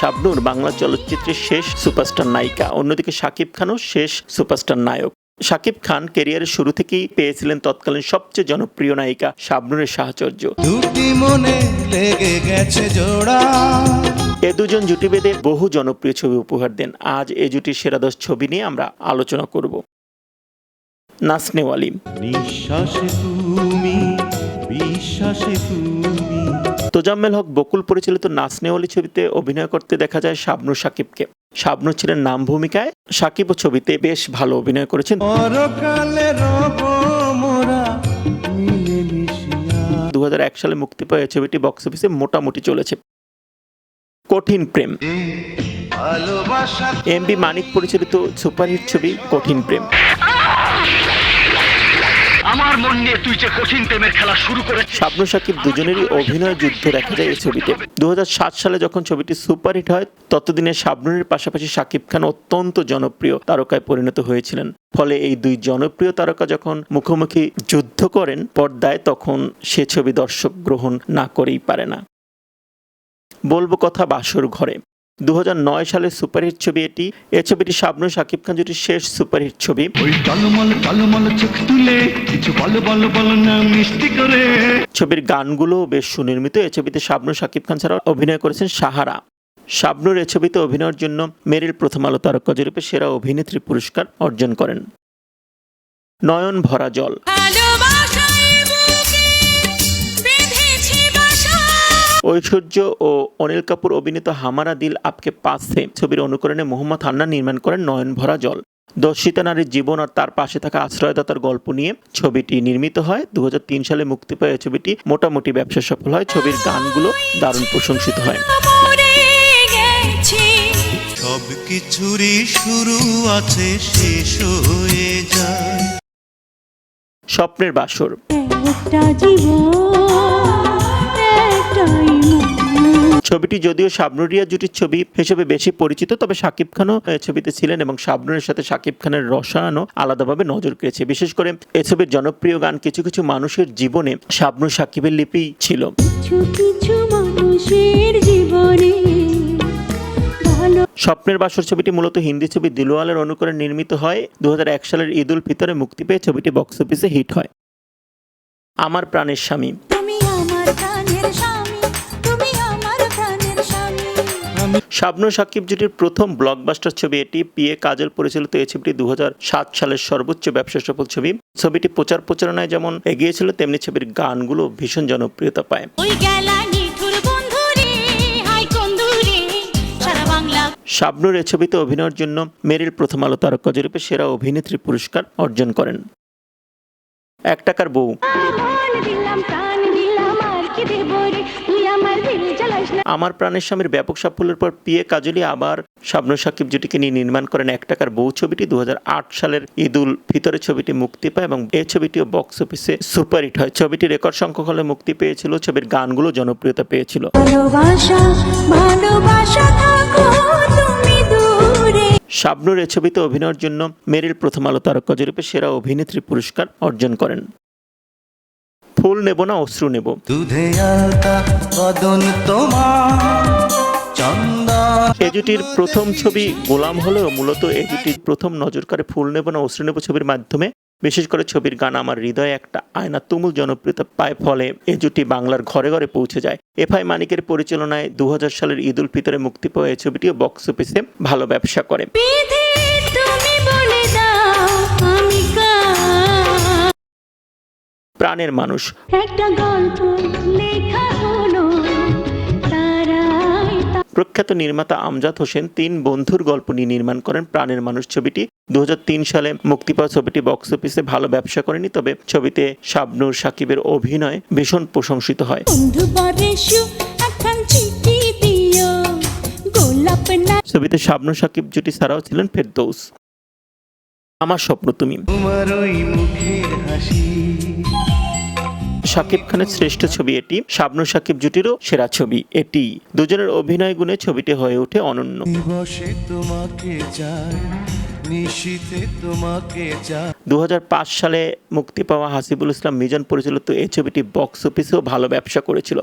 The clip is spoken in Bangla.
শাবনূর বাংলা চলচ্চিত্রের শেষ সুপারস্টার নায়িকা। অন্যদিকে শাকিব খানও শেষ সুপারস্টার নায়ক। শাকিব খান কেরিয়ারের শুরু থেকেই পেয়েছিলেন তৎকালীন সবচেয়ে জনপ্রিয় নায়িকা শাবনূরের সাহচর্য দুটি মনে লেগে গেছে জোড়া। এ দুজন জুটি বেঁধে বহু জনপ্রিয় ছবি উপহার দেন। আজ এ জুটির সেরা দশ ছবি নিয়ে আমরা আলোচনা করব। নাসনেওয়ালি নিঃশ্বাসে তুমি বিশ্বাসে তুমি। তোজাম্মেল হক বকুল পরিচালিত নাসনেওয়ালি ছবিতে অভিনয় করতে দেখা যায় শাবনু সাকিবকে। শাবনূর ছিলেন নাম ভূমিকায় সাকিবও ছবিতে বেশ ভালো অভিনয় করেছেন। দু সালে মুক্তি পাওয়া ছবিটি বক্স অফিসে মোটামুটি চলেছে। কঠিন প্রেম। ভালোবাসা এম বি মানিক পরিচালিত সুপারহিট ছবি কঠিন প্রেম। আমার মন নিয়ে তুই যে কঠিন প্রেমের খেলা শুরু করে শাবনু সাকিব দুজনেরই অভিনয় যুদ্ধ দেখা যায় এই ছবিতে। দুহাজার সাত সালে যখন ছবিটি সুপারহিট হয় ততদিনে শাবনুরের পাশাপাশি শাকিব খান অত্যন্ত জনপ্রিয় তারকায় পরিণত হয়েছিলেন। ফলে এই দুই জনপ্রিয় তারকা যখন মুখোমুখি যুদ্ধ করেন পর্দায় তখন সে ছবি দর্শক গ্রহণ না করেই পারে না। বলব কথা বাসর ঘরে। দু হাজার নয় সালের সুপারহিট ছবি এটি। এ ছবিটি শাবনু শাকিব খান জুটির শেষ সুপারহিট ছবি। ওই টলমল টলমল চোখ তুলে কিছু বল বল বল না মিষ্টি করে। ছবির গানগুলো বেশ সুনির্মিত। এ ছবিতে শাবনু শাকিব খান ছাড়াও অভিনয় করেছেন সাহারা। শাবনুর এ ছবিতে অভিনয়ের জন্য মেরিল প্রথম আলো তারকা জরিপে সেরা অভিনেত্রী পুরস্কার অর্জন করেন। নয়ন ভরা জল ঐশ্বর্য ও অনিল কাপুর অভিনীত হামারা দিল আপকে পাশে ছবির অনুকরণে মোহাম্মদ হান্না নির্মাণ করেন নয়ন ভরা জল। দর্শিতা নারীর জীবন আর তার পাশে থাকা আশ্রয়দাতার গল্প নিয়ে ছবিটি নির্মিত হয়। দু হাজার তিন সালে মুক্তি পায় এই ছবিটি। মোটামুটি ব্যবসা সফল হয়। ছবির গানগুলো দারুণ প্রশংসিত হয়। সব কিছুরই শুরু আছে শেষ হয়ে যায়। স্বপ্নের বাসর। একটা জীবন ছবিটি যদিও শাবনুরিয়া জুটির ছবি হিসেবে বেশি পরিচিত তবে শাকিব খানও ছবিতে ছিলেন এবং শাবনুরের সাথে শাকিব খানের রসায়নও আলাদাভাবে নজর কেড়েছে। বিশেষ করে এ ছবির জনপ্রিয় গান কিছু কিছু মানুষের জীবনে শাবনুর সাকিবের লিপি ছিল। কিছু কিছু মানুষের জীবনে স্বপ্নের বাসর ছবিটি মূলত হিন্দি ছবি দিলওয়ালের অনুকরণে নির্মিত হয়। দু হাজার এক সালের ঈদ উল ফিতরে মুক্তি পেয়ে ছবিটি বক্স অফিসে হিট হয়। আমার প্রাণের স্বামী। তুমি আমার প্রাণের স্বামী। শাবনূর সাকিব জুটির প্রথম ব্লকবাস্টার ছবি এটি পিএ কাজল পরিচালিত এই ছবিটি দু হাজার সাত সালের সর্বোচ্চ ব্যবসা সফল ছবি। ছবিটি প্রচার প্রচারণায় যেমন এগিয়েছিল তেমনি ছবির গানগুলো ভীষণ জনপ্রিয়তা পায়। শাবনূর এ ছবিতে অভিনয়ের জন্য মেরিল প্রথম আলো তারকা জরিপে সেরা অভিনেত্রী পুরস্কার অর্জন করেন। এক টাকার বউ। আমার প্রাণের স্বামীর ব্যাপক সাফল্যের পর পিএ কাজলি আবার শাবনূর সাকিব জুটিকে নিয়ে নির্মাণ করেন এক টাকার বউ ছবিটি। দু হাজার আট সালের ঈদ উল ফিতরে ছবিটি মুক্তি পায় এবং এই ছবিটিও বক্স অফিসে সুপারহিট হয়। ছবিটি রেকর্ড সংখ্যক হলে মুক্তি পেয়েছিল ছবির গানগুলো জনপ্রিয়তা পেয়েছিল। শাবনূর এ ছবিতে অভিনয়ের জন্য মেরিল প্রথম আলো তারকা জরিপে সেরা অভিনেত্রী পুরস্কার অর্জন করেন। ফুল নেব না অশ্রু নেব। দুধে আলতা বদন তোমার এ জুটির প্রথম ছবি গোলাম হলেও মূলত এ জুটির প্রথম নজর কাড়ে ফুল নেব না অশ্রু নেব ছবির মাধ্যমে। বিশেষ করে ছবির গান আমার হৃদয়ে একটা আয়না তুমুল জনপ্রিয়তা পায় ফলে এ জুটি বাংলার ঘরে ঘরে পৌঁছে যায়। এফআই মানিকের পরিচালনায় দু হাজার সালের ঈদ উল ফিতরে মুক্তি পাওয়া এই ছবিটিও বক্স অফিসে ভালো ব্যবসা করে। প্রাণের মানুষ। একটা গল্প লেখা হলো প্রখ্যাত নির্মাতা আমজাদ হোসেন তিন বন্ধুর গল্প নিয়ে নির্মাণ করেন প্রাণের মানুষ ছবিটি। দু হাজার তিন সালে মুক্তি পাওয়া ছবিটি বক্স অফিসে ভালো ব্যবসা করেনি তবে ছবিতে শাবনূর সাকিবের অভিনয় ভীষণ প্রশংসিত হয়। ছবিতে শাবনূর সাকিব জুটি ছাড়াও ছিলেন ফেরদৌস। আমার স্বপ্ন তুমি। তোমার ওই মুখের হাসি। শাকিব খানের শ্রেষ্ঠ ছবি এটি শাবনু সাকিব জুটিরও সেরা ছবি এটি। দুজনের অভিনয় গুণে ছবিটি হয়ে ওঠে অনন্য। তোমাকে চাই তোমাকে চাই। দু সালে মুক্তি পাওয়া হাসিবুল ইসলাম মিজন পরিচালিত এই ছবিটি বক্স অফিসেও ভালো ব্যবসা করেছিল।